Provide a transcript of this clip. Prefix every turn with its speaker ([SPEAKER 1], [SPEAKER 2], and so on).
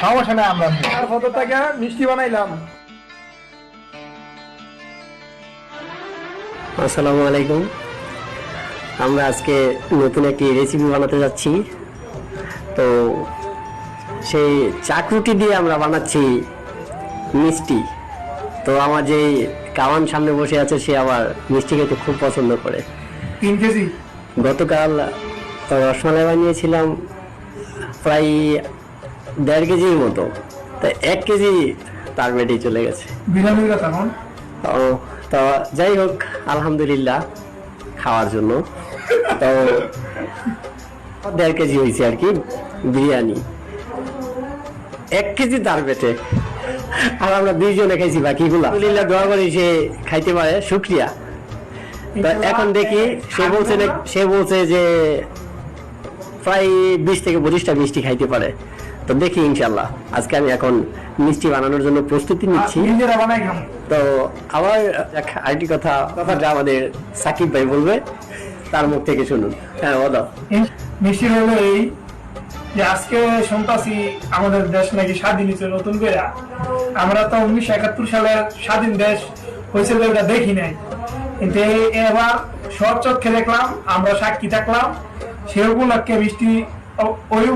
[SPEAKER 1] সমস্যা নাই আমরা আর কত টাকা মিষ্টি বানাইলাম।
[SPEAKER 2] আসসালামু আলাইকুম। আমরা আজকে নতুন একটি রেসিপি বানাতে যাচ্ছি। তো সেই চাকরুটি দিয়ে আমরা বানাচ্ছি মিষ্টি। তো আমার যে কামান সামনে বসে আছে সে আবার মিষ্টি খেতে খুব পছন্দ করে।
[SPEAKER 1] তিন কেজি।
[SPEAKER 2] গতকাল রসমালাই বানিয়েছিলাম। প্রায় দেড় কেজির মতো। তা এক কেজি তার বেডেই চলে গেছে। ও তো যাই হোক আলহামদুলিল্লাহ খাওয়ার জন্য। তো দেড় কেজি হয়েছে আর কি বিরিয়ানি। এক কেজি তার পেটে। আর আমরা দুইজনে খাইছি বাকিগুলা। আলহামদুলিল্লাহ দোয়া করি সে খাইতে পারে শুক্রিয়া। তো এখন দেখি সে বলছে সে বলছে যে প্রায় বিশ থেকে পঁচিশটা মিষ্টি খাইতে পারে। তো দেখি ইনশাল্লাহ আজকে আমি এখন মিষ্টি বানানোর জন্য প্রস্তুতি নিচ্ছি। তো আবার আরেকটি কথা কথাটা আমাদের সাকিব ভাই বলবে তার মুখ থেকে শুনুন। হ্যাঁ বলো
[SPEAKER 1] মিষ্টি হলো এই যে আজকে শুনতাছি আমাদের দেশ নাকি স্বাধীন হয়েছে নতুন করে আমরা তো উনিশশো একাত্তর সালের স্বাধীন দেশ হয়েছিল দেখি নাই। কিন্তু এবার সব চক্ষে দেখলাম আমরা সাক্ষী থাকলাম। সে উপলক্ষে বৃষ্টি ওই